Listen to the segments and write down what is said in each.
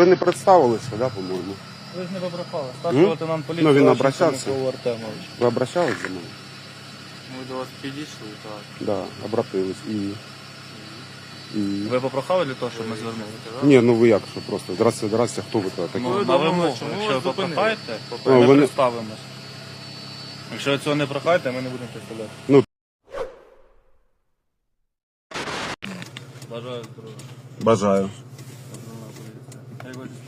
ви не представилися, да, по-моєму? Ви ж не вибрахали. Старший М? лейтенант поліції Ну, він обращався. Микола Артемович. Ви обращались до мене? Ми до вас підійшли, так. Да, обратились. І... І... Ви попрохали для того, щоб ми звернулися? Ні, ну ви як, що просто? Здрасте, здрасте, хто ви такі? Ну, ви на думали, вимогу. чому Якщо ви попрохаєте, Ну, ми ви не- представимось. Якщо ви цього не прохаєте, ми не будемо представляти. Ну. Бажаю здоров'я. Бажаю.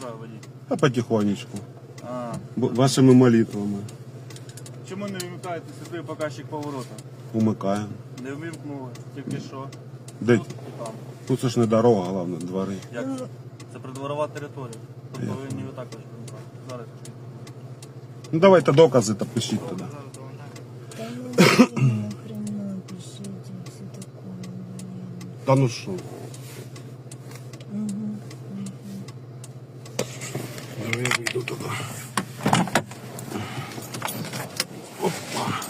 Справи? А потихонечку. А, Б- вашими молитвами. чому не вимикаєте світлий показчик поворота? Умикаємо. Не вимкнули, тільки що. Де? Тут і там. Ну це ж не дорога, головне, двори. Як це? Це придворова територія. Тобто ви не ви також вимкали. Зараз. Ну давайте докази та пишіть. Да ну нахрена пишите все такое. Та ну що? Я вийду туди. Опа.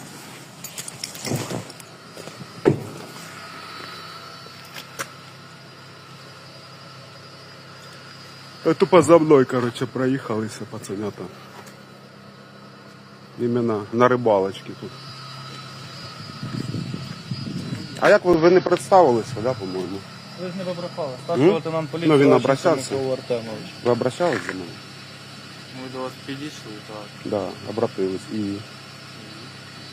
Та Тупо за мною, короче, проїхалися пацанята. Іменно на рибалочці тут. А як ви, ви не представилися, да, по-моєму? Ви ж не вибрахали. Старший лейтенант поліції Ну, він обращався. Микола Артемович. Ви обращались до мене? Ми до вас підійшли, так. Да, обратились. І...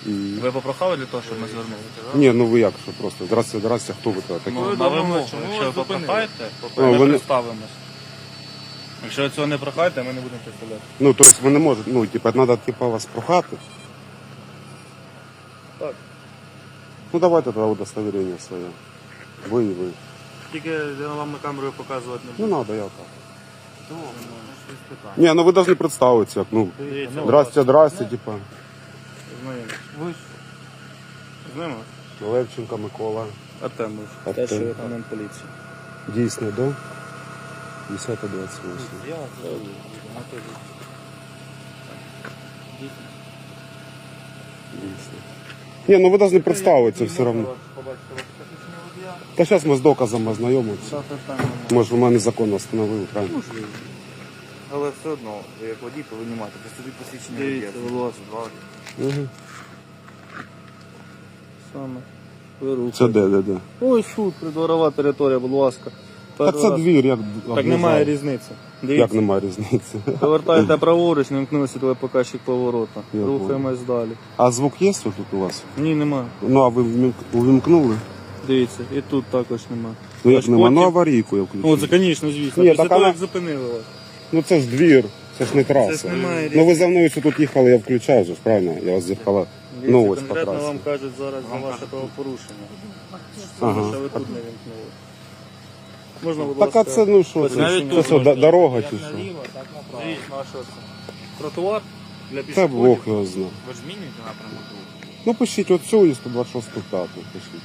І... Ви попрохали для того, щоб ми звернулися? Ні, ну ви як, що просто? Здрасте, здрасте, хто ви такі? Ну, на вимогу. чому Якщо ви попрохаєте, Ну, ми вони- представимось. Якщо ви цього не прохаєте, ми не будемо представляти. Ну, тобто ви не можете, ну, типа, треба типа, вас прохати. Так. Ну, давайте тоді удостоверення своє. Ви і ви. Тільки я вам на камеру показувати не Не буду. треба, я так. Добре, ну, ну ви повинні представитися, ну, Дивіться, здрасте, здрасте, типа, Знайомі. ви ж Знаємо? Левченко Микола. Артемович. Артем. Старший лейтенант поліції. Дійсно, до 10.28. я Дійсно. Ні, ну ви повинні представитися все одно. Та зараз ми з доказами ознайомимося. Може, ви мене законно встановили, правильно? Але все одно, як водій повинні мати при собі посвідчення Дивіться, водія. будь ласка. Два. Угу. Саме. Ви. Це де, де, де? Ось тут, придворова територія, будь ласка. Так Перший це раз. двір, як Так немає різниці. Як Дивіться, немає різниці? повертаєте праворуч, не вмкнули світловий показчик поворота. Я Рухаємось далі. А звук є тут у вас? Ні, нема. Ну, а ви увімкнули? Дивіться, і тут також нема. Ну як Аж нема? Ну потім- аварійку я включив. це, звісно, звісно. Ні, Після так того, вона- як зупинили вас. Ну це ж двір, це ж не траса. Ж немає Ну ви за мною що тут їхали, я включав же, ж, правильно? Я вас зеркала. Ну ось по конкретно трасі. вам кажуть зараз за ваше правопорушення. Ага. Що ви тут не вімкнули. Можна, будь Так а ласка, це ну що, це, навіть це, тут що, можна. д- дорога чи що? Дивіться, ну, а що це? Тротуар для Це пішоходів. Бог його знає. Ви ж змінюєте напрямок руху? Ну пишіть оцю і 126 п'яту пишіть.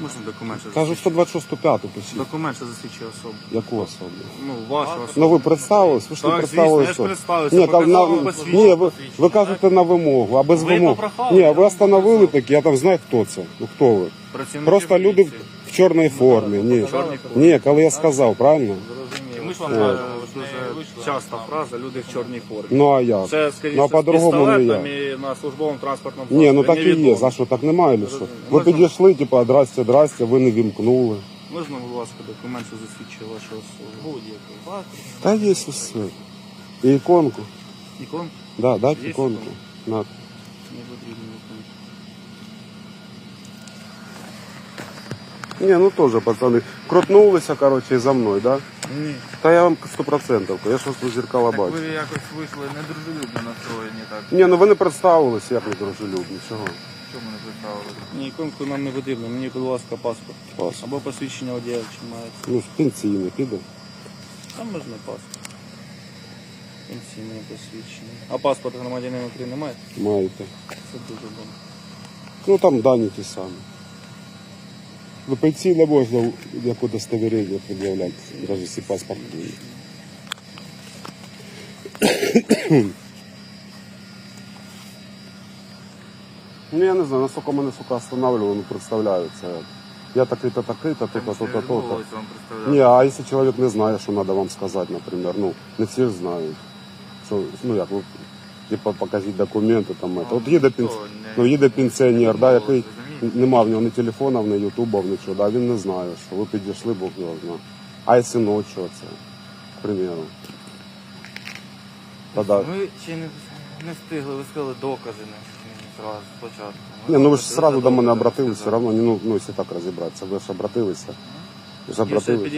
Можна документ, що Кажу засвідчує? 126 п'яту пишіть. Документ, що засвідчує особу. Яку особу? Ну, вашу особу. Ну ви представились, ви ж не Так, представили. звісно, я ж представився, Ні, там, на, показав посвідчення, ні ви, ви кажете на вимогу, а без Ви вимог. попрохали, Ні, я ви вам остановили показав. так, я там знаю, хто це. Ну хто ви? Працівники Просто люди в, поліції. в чорній формі. Ні. чорній формі. Ні, коли я сказав, правильно? Ми ж вам кажемо, дуже часта фраза, люди в чорній формі. Ну а як? Це, скоріше, Ну, а по-другому не пістолетом я. і на службовому транспортному Ні, ну так і є. Невідомо. За що так немає, чи що? Розумію. Ви Можна- підійшли, типу, здрасте, здрасте, ви не вімкнули. Можна, будь ласка, документ, що засвідчує вашу особу? Будь-який. Та є усе. І іконку. Ікон? Да, дайте Є іконку. На. Не потрібно ікон. Ні, ну теж, пацани, крутнулися, коротше, за мною, да? Ні. Та я вам сто процентів, я ж вас у зеркала Так бачу. ви якось вийшли недружелюбно настроєні так. Ні, ну ви не представилися, як не дружелюбні, чого? Чому не представили? Ні, іконку нам не потрібно. Мені, будь ласка, паспорт. Пас. Або посвідчення водія, чи маєте. Ну, пенсійний піде. Там можна паспорт. Пенсійне посвідчення. А паспорт громадянина України маєте? Маєте. Це дуже добре. Ну там дані ті самі. Ну, пенсійне можна як удостоверення пред'являти, навіть якщо паспорт не є. Ну я не знаю, наскільки мене сука останавливали, ну представляю це. я такий-то, такий-то, то-то, то-то, то-то. Представляти. Ні, а якщо чоловік не знає, що треба вам сказати, наприклад, ну, не всі ж знають. Що, ну як, ви, типу, покажіть документи, там, это. От їде, пенс... не- ну, їде пенсіонер, да, який? Нема в нього ні телефона, ні ютуба, нічого, да, він не знає, що ви підійшли, Бог його знає. А якщо ночі оце, к примеру. да. Ми ще не, не встигли, ви сказали докази не, не зразу спочатку. Ні, ну ви ж зразу до мене обратилися, обратились, все одно, ну, ну, якщо так розібратися, ви ж обратилися. Ви ж обратились.